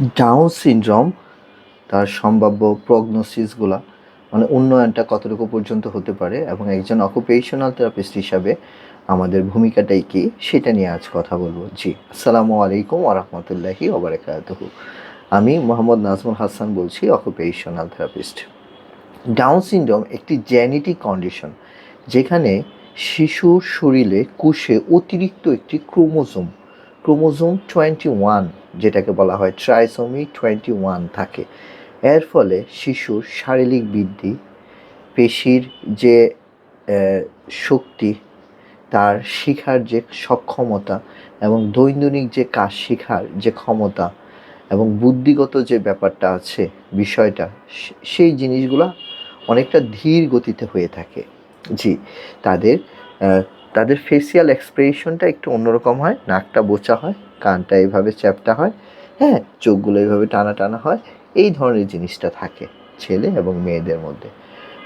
Down syndrome তার সম্ভাব্য প্রগনোসিসগুলা মানে উন্নয়নটা কতটুকু পর্যন্ত হতে পারে এবং একজন অকুপেশনাল থেরাপিস্ট হিসাবে আমাদের ভূমিকাটাই কী, সেটা নিয়ে আজ কথা বলব। জি, আসসালামু আলাইকুম ওরহমতুল্লাহি ওবরাকাতুহু আমি মোহাম্মদ নাজমুল হাসান বলছি অকুপেশনাল থেরাপিস্ট ডাউন সিনড্রোম একটি জেনেটিক কন্ডিশন যেখানে শিশুর শরীরে কোষে অতিরিক্ত একটি ক্রোমোজোম ক্রোমোজোম টোয়েন্টি ওয়ান যেটাকে বলা হয় ট্রাইসোমি টোয়েন্টি ওয়ান থাকে। এর ফলে শিশুর শারীরিক বৃদ্ধি, পেশির যে শক্তি, তার শিখার যে সক্ষমতা এবং দৈনন্দিন যে কাজ শিখার যে ক্ষমতা এবং বুদ্ধিগত যে ব্যাপারটা আছে, বিষয়টা সেই জিনিসগুলো অনেকটা ধীর গতিতে হয়ে থাকে। জি, তাদের তাদের ফেসিয়াল এক্সপ্রেশনটা একটু অন্যরকম হয়, নাকটা বোচা হয়, কানটা এইভাবে চ্যাপটা হয় হ্যাঁ চোখগুলো এইভাবে টানা টানা হয়, এই ধরনের জিনিসটা থাকে ছেলে এবং মেয়েদের মধ্যে।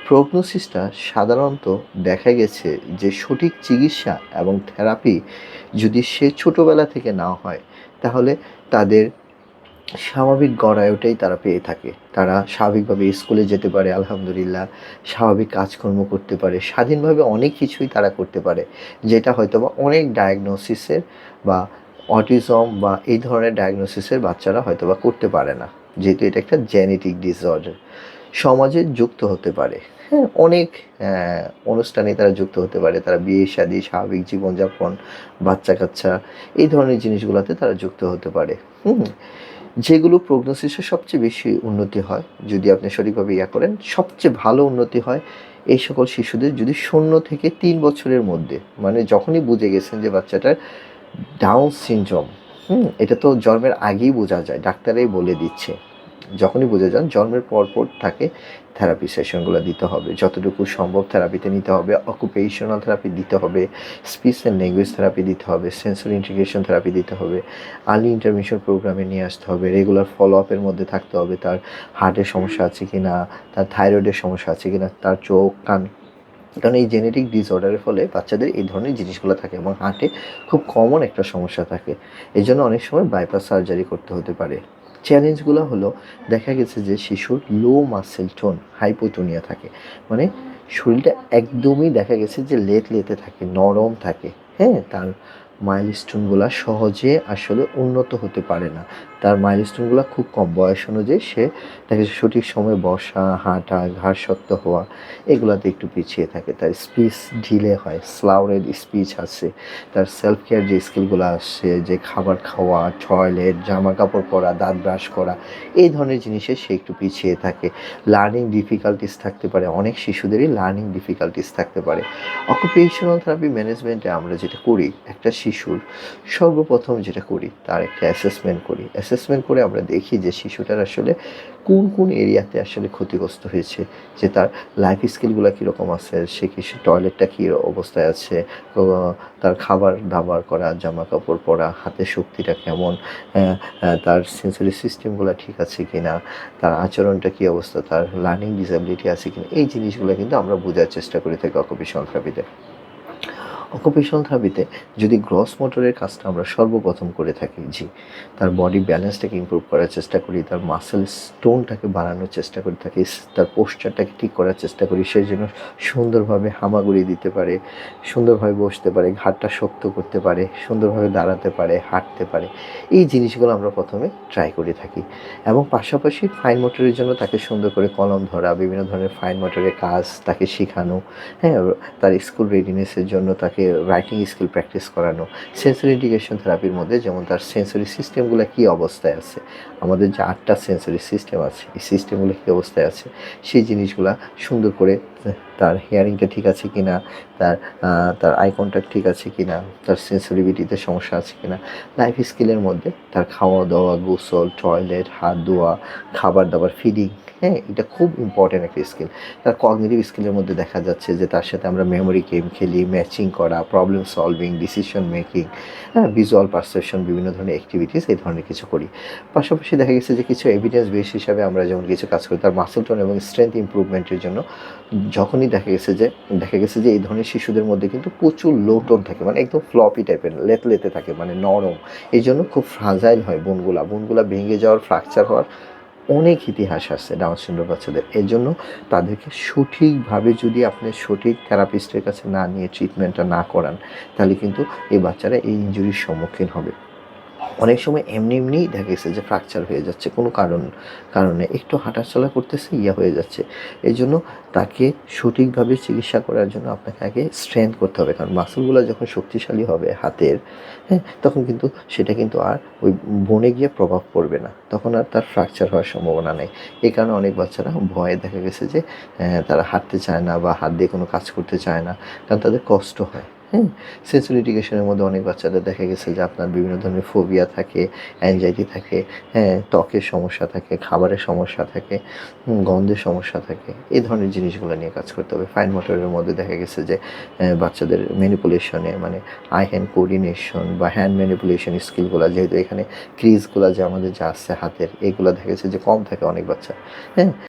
প্রগনোসিসটা সাধারণত দেখা গেছে যে সঠিক চিকিৎসা এবং থেরাপি যদি সে ছোটোবেলা থেকে না হয়, তাহলে তাদের স্বাভাবিক গড়ায়টাই তারা পেয়ে থাকে। তারা স্বাভাবিকভাবে স্কুলে যেতে পারে, আলহামদুলিল্লাহ। স্বাভাবিক কাজকর্ম করতে পারে। স্বাধীনভাবে অনেক কিছুই তারা করতে পারে। যেটা হয়তো বা অনেক ডায়াগনোসিসের বা অটিজম বা এই ধরনের ডায়াগনোসিসের বাচ্চারা হয়তো বা করতে পারে না। যেহেতু এটা একটা জেনেটিক ডিসঅর্ডার সমাজে যুক্ত হতে পারে। হ্যাঁ অনেক অনুষ্ঠানে তারা যুক্ত হতে পারে। তারা বিয়ে, শাদী, স্বাভাবিক জীবনযাপন বাচ্চা কাচ্চা এই ধরনের জিনিসগুলোতে তারা যুক্ত হতে পারে। হুম যেগুলো প্রোগনোসিসে সবচেয়ে বেশি উন্নতি হয়, যদি আপনি সঠিকভাবে ইয়া করেন, সবচেয়ে ভালো উন্নতি হয় এই সকল শিশুদের যদি শূন্য থেকে তিন বছরের মধ্যে মানে যখনই বুঝে গেছেন যে বাচ্চাটার ডাউন সিনড্রোম হুম, এটা তো জন্মের আগেই বোঝা যায়, ডাক্তারাই বলে দিচ্ছে। যখনই বুঝে যান, জন্মের পর পর তাকে থেরাপি সেশনগুলো দিতে হবে। যতটুকু সম্ভব থেরাপিতে নিতে হবে। অকুপেশনাল থেরাপি দিতে হবে। স্পিচ অ্যান্ড ল্যাঙ্গুয়েজ থেরাপি দিতে হবে। সেন্সরি ইন্টিগ্রেশন থেরাপি দিতে হবে। আর্লি ইন্টারমিশন প্রোগ্রামে নিয়ে আসতে হবে। রেগুলার ফলো আপের মধ্যে থাকতে হবে। তার হার্টের সমস্যা আছে কি না তার থাইরয়েডের সমস্যা আছে কি না তার চোখ, কান। কারণ এই জেনেটিক ডিসঅর্ডারের ফলে বাচ্চাদের এই ধরনের জিনিসগুলো থাকে এবং হার্টে খুব কমন একটা সমস্যা থাকে। এই জন্য অনেক সময় বাইপাস সার্জারি করতে হতে পারে। চ্যালেঞ্জগুলো হলো, দেখা গেছে যে শিশুর লো মাসেল টোন হাইপোটোনিয়া থাকে। মানে শরীরটা একদমই দেখা গেছে যে লেট লেতে থাকে, নরম থাকে। হ্যাঁ তার মাইলস্টোনগুলো সহজে আসলে উন্নত হতে পারে না। তার মাইলস্টোনগুলো খুব কম বয়স অনুযায়ী সে তাকে সঠিক সময়ে বসা, হাঁটা ঘাড় শক্ত হওয়া এগুলাতে একটু পিছিয়ে থাকে। তার স্পিচ ঢিলে হয় স্লাউরের স্পিচ আছে। তার সেলফ কেয়ার যে স্কিলগুলো আসছে যে খাবার খাওয়া টয়লেট জামা কাপড় পরা, দাঁত ব্রাশ করা, এই ধরনের জিনিসে সে একটু পিছিয়ে থাকে। লার্নিং ডিফিকাল্টিস থাকতে পারে, অনেক শিশুদেরই লার্নিং ডিফিকাল্টিস থাকতে পারে। অকুপেশনাল থেরাপি ম্যানেজমেন্টে আমরা যেটা করি, একটা শিশুর সর্বপ্রথম যেটা করি, তার একটা অ্যাসেসমেন্ট করি। অ্যাসেসমেন্ট করে আমরা দেখি যে শিশুটার আসলে কোন কোন এরিয়াতে আসলে ক্ষতিগ্রস্ত হয়েছে, যে তার লাইফ স্কিলগুলো কীরকম আছে, সে কি টয়লেটটা কী অবস্থায় আছে তার খাবার দাবার করা জামা কাপড় পরা, হাতের শক্তিটা কেমন তার সেন্সরি সিস্টেমগুলো ঠিক আছে কি না তার আচরণটা কী অবস্থা, তার লার্নিং ডিসেবিলিটি আছে কি না এই জিনিসগুলো কিন্তু আমরা বোঝার চেষ্টা করে থাকি অকুপেশনাল থেরাপিতে। অকুপেশনাল থেরাপিতে যদি গ্রস মোটরের কাজটা আমরা সর্বপ্রথম করে থাকি, জি, তার বডি ব্যালেন্সটাকে ইমপ্রুভ করার চেষ্টা করি, তার মাসেল স্টোনটাকে বাড়ানোর চেষ্টা করে থাকি তার পোস্টারটাকে ঠিক করার চেষ্টা করি, সে যেন সুন্দরভাবে হামাগুড়ি দিতে পারে, সুন্দরভাবে বসতে পারে ঘাটটা শক্ত করতে পারে, সুন্দরভাবে দাঁড়াতে পারে, হাঁটতে পারে, এই জিনিসগুলো আমরা প্রথমে ট্রাই করে থাকি। এবং পাশাপাশি ফাইন মোটরের জন্য তাকে সুন্দর করে কলম ধরা, বিভিন্ন ধরনের ফাইন মোটরের কাজ তাকে শেখানো হ্যাঁ তার স্কুল রেডিনেসের জন্য তাকে রাইটিং স্কিল প্র্যাকটিস করানো সেন্সরি ইন্টিগ্রেশন থেরাপির মধ্যে যেমন তার সেন্সরি সিস্টেমগুলো কী অবস্থায় আছে, আমাদের যে আটটা সেন্সরি সিস্টেম আছে, এই সিস্টেমগুলো কী অবস্থায় আছে, সেই জিনিসগুলো সুন্দর করে তার হিয়ারিংটা ঠিক আছে কি না তার তার আই কন্ট্যাক্ট ঠিক আছে কি না তার সেন্সিটিভিটিতে সমস্যা আছে কি না লাইফ স্কিলের মধ্যে তার খাওয়া দাওয়া গোসল টয়লেট হাত ধোয়া খাবার দাবার ফিডিং হ্যাঁ এটা খুব ইম্পর্ট্যান্ট একটা স্কিল তার কগনিটিভ স্কিলের মধ্যে দেখা যাচ্ছে যে তার সাথে আমরা মেমোরি গেম খেলি ম্যাচিং করা প্রবলেম সলভিং ডিসিশন মেকিং হ্যাঁ ভিজুয়াল পারসেপশন বিভিন্ন ধরনের অ্যাক্টিভিটিস এই ধরনের কিছু করি। পাশাপাশি দেখা গেছে যে কিছু এভিডেন্স বেস হিসাবে আমরা যেমন কিছু কাজ করি, তার মাসেল টোন এবং স্ট্রেংথ ইমপ্রুভমেন্টের জন্য যখনই দেখা গেছে যে, দেখা গেছে যে এই ধরনের শিশুদের মধ্যে কিন্তু প্রচুর লোটন থাকে মানে একদম ফ্লপি টাইপের লেতে লেতে থাকে মানে নরম। এই জন্য খুব ফ্রাজাইল হয় বোনগুলা। বোনগুলা ভেঙে যাওয়ার ফ্র্যাকচার হওয়ার অনেক ইতিহাস আছে ডাউন সিনড্রোম বাচ্চাদের। এর জন্য তাদেরকে সঠিকভাবে যদি আপনি সঠিক থেরাপিস্টের কাছে না নিয়ে ট্রিটমেন্টটা না করান, তাহলে কিন্তু এই বাচ্চারা এই ইঞ্জুরির সম্মুখীন হবে। অনেক সময় এমনি এমনিই দেখা গেছে যে ফ্র্যাকচার হয়ে যাচ্ছে কোনো কারণ, কারণে একটু হাঁটাচলা করতেছে, ইয়া হয়ে যাচ্ছে। এই জন্য তাকে সঠিকভাবে চিকিৎসা করার জন্য আপনাকে আগে স্ট্রেংথ করতে হবে। কারণ মাসলগুলো যখন শক্তিশালী হবে হাতের হ্যাঁ তখন কিন্তু সেটা কিন্তু আর ওই বনে গিয়ে প্রভাব পড়বে না। তখন আর তার ফ্র্যাকচার হওয়ার সম্ভাবনা নেই। এই কারণে অনেক বাচ্চারা ভয়ে দেখা গেছে যে তারা হাঁটতে চায় না বা হাত দিয়ে কোনো কাজ করতে চায় না, কারণ তাদের কষ্ট হয়। হ্যাঁ সেন্সুরি মধ্যে অনেক বাচ্চাদের দেখা গেছে যে আপনার বিভিন্ন ধরনের ফোবিয়া থাকে অ্যাংজাইটি থাকে হ্যাঁ ত্বকের সমস্যা থাকে, খাবারের সমস্যা থাকে গন্ধের সমস্যা থাকে, এই ধরনের জিনিসগুলো নিয়ে কাজ করতে হবে। ফাইন মোটরের মধ্যে দেখা গেছে যে বাচ্চাদের ম্যানিপুলেশনে মানে আই হ্যান্ড কোঅর্ডিনেশন বা হ্যান্ড ম্যানিপুলেশন স্কিলগুলো যেহেতু এখানে ক্রিজগুলো যে আমাদের যা আসছে হাতের, এগুলো দেখা গেছে যে কম থাকে অনেক বাচ্চা হ্যাঁ।